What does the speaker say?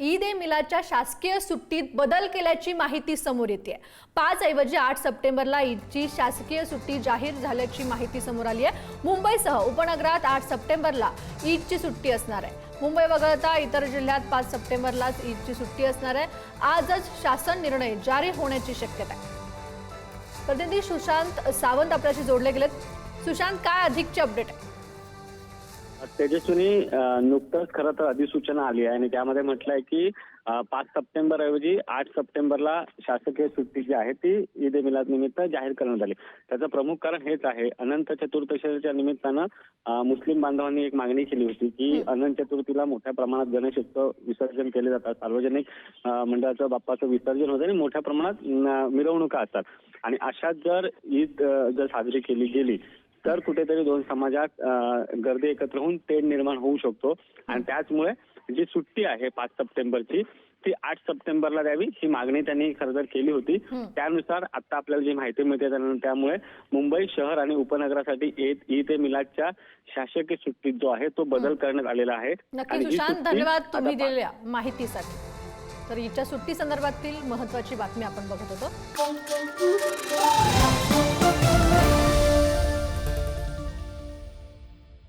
ईद ए मिलादच्या शासकीय सुट्टीत बदल केल्याची माहिती समोर येते. पाच ऐवजी आठ सप्टेंबरला ईदची शासकीय सुट्टी जाहीर झाल्याची माहिती समोर आली आहे. मुंबईसह उपनगरात आठ सप्टेंबरला ईदची सुट्टी असणार आहे. मुंबई वगळता इतर जिल्ह्यात पाच सप्टेंबरलाच ईदची सुट्टी असणार आहे. आजच शासन निर्णय जारी होण्याची शक्यता आहे. प्रतिनिधी सुशांत सावंत आपल्याशी जोडले गेलेत. सुशांत काय अधिकचे अपडेट आहे? तेजस्विनी अ, नुकतंच खरं तर अधिसूचना आली आहे आणि त्यामध्ये म्हटलं आहे की पाच सप्टेंबर ऐवजी आठ सप्टेंबरला शासकीय सुट्टी जी आहे ती ईद ए मिलाद निमित्त जाहीर करण्यात आली. त्याचं प्रमुख कारण हेच आहे अनंत चतुर्दशीच्या निमित्तानं मुस्लिम बांधवांनी एक मागणी केली होती की अनंत चतुर्थीला मोठ्या प्रमाणात गणेशोत्सव विसर्जन केले जातात. सार्वजनिक मंडळाचं बाप्पाचं विसर्जन होतं आणि मोठ्या प्रमाणात मिरवणुका असतात. आणि अशात जर ईद जर साजरी केली गेली तर कुठेतरी दोन समाजात गर्दी एकत्र होऊन तेढ निर्माण होऊ शकतो. आणि त्याचमुळे जी सुट्टी आहे पाच सप्टेंबरची ती आठ सप्टेंबरला द्यावी ही मागणी त्यांनी खरं तर केली होती. त्यानुसार आता आपल्याला जी माहिती मिळते त्यामुळे मुंबई शहर आणि उपनगरासाठी ईद ईद ए मिलादच्या शासकीय सुट्टीत जो आहे तो बदल करण्यात आलेला आहे. नक्की सुशांत धन्यवाद तुम्ही दिलेल्या माहितीसाठी. तर हिच्या सुट्टी संदर्भातील महत्वाची बातमी आपण बघत होतो.